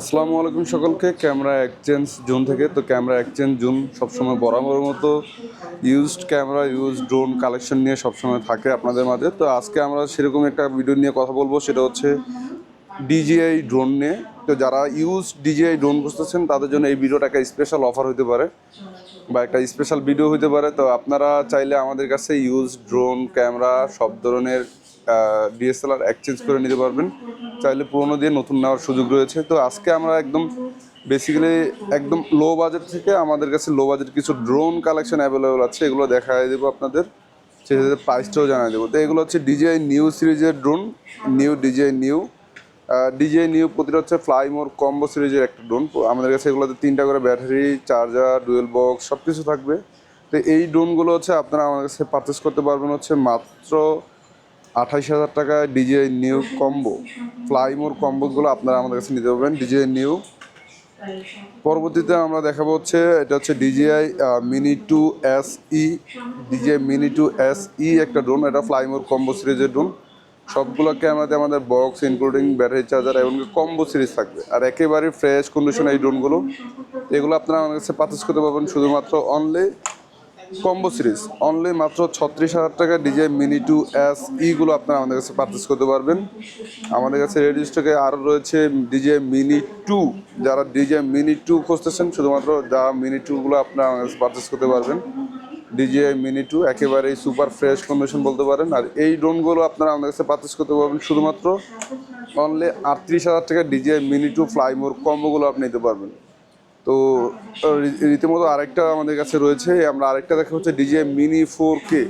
আসসালামু আলাইকুম সকলকে। ক্যামেরা এক্সচেঞ্জ জোন থেকে। তো ক্যামেরা এক্সচেঞ্জ জোন সবসময় বরাবর মতো used camera use drone collection নিয়ে সবসময় থাকে আপনাদের মাঝে। তো আজকে আমরা সেরকম একটা ভিডিও নিয়ে কথা বলব। সেটা হচ্ছে ডিজিআই ড্রোন নিয়ে। তো যারা ইউজ ডিজিআই ড্রোন খুঁজতেছেন, তাদের জন্য এই ভিডিওটা একটা স্পেশাল অফার হতে পারে বা একটা স্পেশাল ভিডিও হতে পারে। তো আপনারা চাইলে আমাদের কাছে ইউজ ড্রোন ক্যামেরা, সব ধরনের ডিএসএলআর এক্সচেঞ্জ করে নিতে পারবেন। চাইলে পুরোনো দিয়ে নতুন নেওয়ার সুযোগ রয়েছে। তো আজকে আমরা একদম বেসিক্যালি একদম লো বাজেট থেকে আমাদের কাছে লো বাজেট কিছু ড্রোন কালেকশন অ্যাভেলেবল আছে। এগুলো দেখাই দেবো আপনাদের। সেটাতে প্রাইসটাও জানাই দেবো। তো এগুলো হচ্ছে ডিজিআই নিউ সিরিজের drone Neo DJI Neo DJI Neo প্রতিটা হচ্ছে ফ্লাইমোর কম্বো সিরিজের একটা ড্রোন আমাদের কাছে এগুলোতে তিনটা করে ব্যাটারি চার্জার ডুয়েল বক্স সব কিছু থাকবে। তো এই ড্রোনগুলো হচ্ছে আপনারা আমাদের কাছে পারচেস করতে পারবেন হচ্ছে মাত্র আঠাইশ হাজার টাকায় DJI Neo combo fly more কম্বোগুলো আপনারা আমাদের কাছে নিতে পারবেন ডিজিআই নিউ পরবর্তীতে আমরা দেখাবো হচ্ছে, এটা হচ্ছে DJI mini two S E DJI mini two S E একটা ড্রোন এটা ফ্লাইমোর কম্বো সিরিজের ড্রোন সবগুলো ক্যামেরাতে আমাদের বক্স ইনক্লুডিং ব্যাটারি চার্জার এবং কম্বো সিরিজ থাকবে। আর একেবারে ফ্রেশ কন্ডিশন এই ড্রোনগুলো এগুলো আপনারা আমাদের কাছে পারচেস করতে পারবেন শুধুমাত্র অনলি কম্বো সিরিজ অনলি মাত্র ছত্রিশ হাজার টাকা ডিজে মিনি টু এস ইগুলো আপনারা আমাদের কাছে পারচেস করতে পারবেন। আমাদের কাছে রেডি স্টকে আরও রয়েছে ডিজে মিনি টু যারা ডিজে মিনি টু খুঁজতেছেন, শুধুমাত্র যা মিনি টুগুলো আপনারা আমাদের কাছে পারচেস করতে পারবেন। ডিজে মিনি টু একেবারেই সুপার ফ্রেশ কন্ডিশন বলতে পারেন। আর এই ড্রোনগুলো আপনারা আমাদের কাছে পারচেস করতে পারবেন, শুধুমাত্র অনলি আটত্রিশ হাজার টাকা DJ Mini two Fly More কম্বোগুলো আপনি নিতে পারবেন। তো রীতিমতো আরেকটা আমাদের কাছে রয়েছে, আমরা আরেকটা দেখা হচ্ছে ডিজে মিনি ফোর কে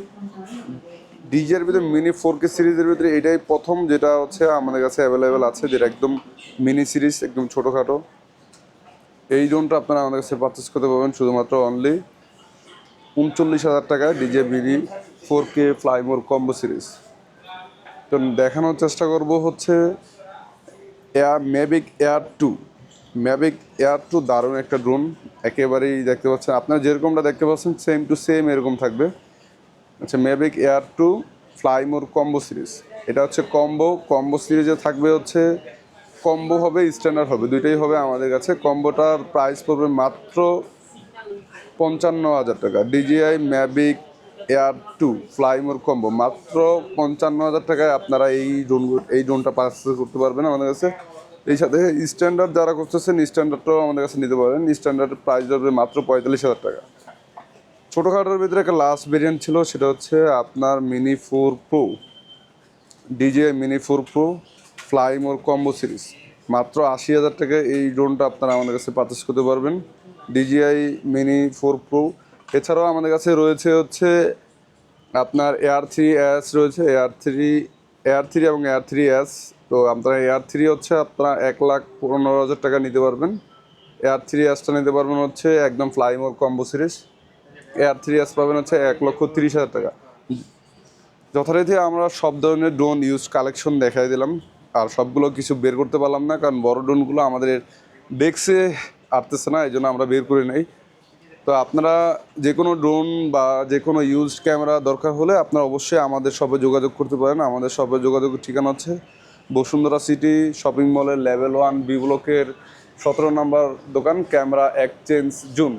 ডিজের ভিতরে মিনি ফোর কে সিরিজের ভিতরে এটাই প্রথম যেটা হচ্ছে আমাদের কাছে অ্যাভেলেবেল আছে, যেটা একদম মিনি সিরিজ একদম ছোটোখাটো। এই ড্রোনটা আপনারা আমাদের কাছে পারচেস করতে পারবেন শুধুমাত্র অনলি উনচল্লিশ হাজার টাকায় DJ Mini four K Fly More combo series তো দেখানোর চেষ্টা করব হচ্ছে Air Mavic Air two Mavic Air two দারুণ একটা ড্রোন একেবারেই দেখতে পাচ্ছেন। আপনারা যেরকমটা দেখতে পাচ্ছেন সেম টু সেম এরকম থাকবে। আচ্ছা Mavic Air two Fly More combo series এটা হচ্ছে কম্বো কম্বো সিরিজে থাকবে হচ্ছে কম্বো হবে স্ট্যান্ডার্ড হবে। দুইটাই হবে আমাদের কাছে। কম্বোটার প্রাইস পড়বে মাত্র পঞ্চান্ন হাজার টাকা। DJI Mavic Air two Fly More combo মাত্র পঞ্চান্ন হাজার টাকায় আপনারা এই ড্রোন এই ড্রোনটা পার্সেল করতে পারবেন আমাদের কাছে। এই সাথে স্ট্যান্ডার্ড যারা করতেছেন স্ট্যান্ডার্ডটাও আমাদের কাছে নিতে পারেন। স্ট্যান্ডার্ডের প্রাইস ধরবে মাত্র পঁয়তাল্লিশ হাজার টাকা। ছোটোখাটোর ভিতরে একটা লাস্ট ভেরিয়েন্ট ছিল, সেটা হচ্ছে আপনার Mini four Pro DJ Mini four Pro Fly More combo series মাত্র আশি হাজার টাকা এই ড্রোনটা আপনারা আমাদের কাছে পারচেস করতে পারবেন। ডিজিআই মিনি ফোর প্রো এছাড়াও আমাদের কাছে রয়েছে হচ্ছে আপনার এয়ার থ্রি এস রয়েছে। এয়ার থ্রি এয়ার থ্রি এবং এয়ার থ্রি এস তো আপনারা এয়ার থ্রি হচ্ছে আপনারা এক লাখ পনেরো হাজার টাকা নিতে পারবেন। এয়ার থ্রি এসটা নিতে পারবেন হচ্ছে একদম Fly More combo series Air three S পাবেন হচ্ছে এক লক্ষ তিরিশ হাজার টাকা। যথারীতি আমরা সব ধরনের ড্রোন ইউজ কালেকশন দেখাই দিলাম। আর সবগুলো কিছু বের করতে পারলাম না, কারণ বড় ড্রোনগুলো আমাদের ডেস্কে আটতেছে না এই জন্য আমরা বের করে নেই। তো আপনারা যে কোনো ড্রোন বা যে কোনো ইউজ ক্যামেরা দরকার হলে আপনারা অবশ্যই আমাদের শপে যোগাযোগ করতে পারেন। আমাদের শপে যোগাযোগের ঠিকানা হচ্ছে বসুন্ধরা সিটি শপিং মলের লেভেল ওয়ান বি ব্লকের সতেরো নম্বর দোকান ক্যামেরা এক্সচেঞ্জ জুন